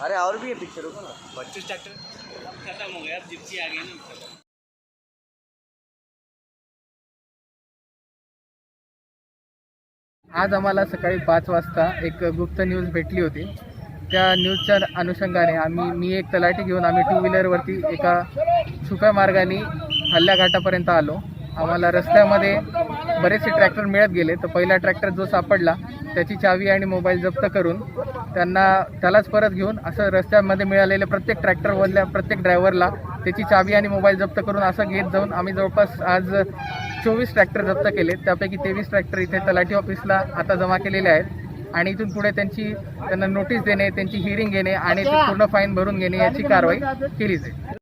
अरे और भी है पिक्चर रुको ना. पच्चीस ट्रैक्टर. खत्म हो गया जिप्सी आ गई ना. आज आम्हाला सकाळी पाच वाजता एक गुप्त न्यूज भेटली होती. त्या न्यूजच्या अनुषंगाने आम्ही मी एक तलाठी घेऊन आम्ही टू व्हीलरवरती एका छुप्या मार्गाने हल्ल्याघाटापर्यंत आलो. आम्हाला रस्त्यामध्ये बरेचसे ट्रॅक्टर मिळत गेले. तर पहिला ट्रॅक्टर जो सापडला त्याची चावी आणि मोबाईल जप्त करून त्यांना त्यालाच परत घेऊन असं रस्त्यामध्ये मिळालेल्या प्रत्येक ट्रॅक्टरमधल्या प्रत्येक ड्रायव्हरला त्याची चावी आणि मोबाईल जप्त करून असं घेत जाऊन आम्ही जवळपास आज चोवीस ट्रॅक्टर जप्त केले. त्यापैकी तेवीस ट्रॅक्टर इथे तलाठी ऑफिसला आता जमा केलेले आहेत. आणि इथून पुढे त्यांची त्यांना नोटीस देणे त्यांची हिअरिंग घेणे आणि ते पूर्ण फाईन भरून घेणे याची कारवाई केली जाईल.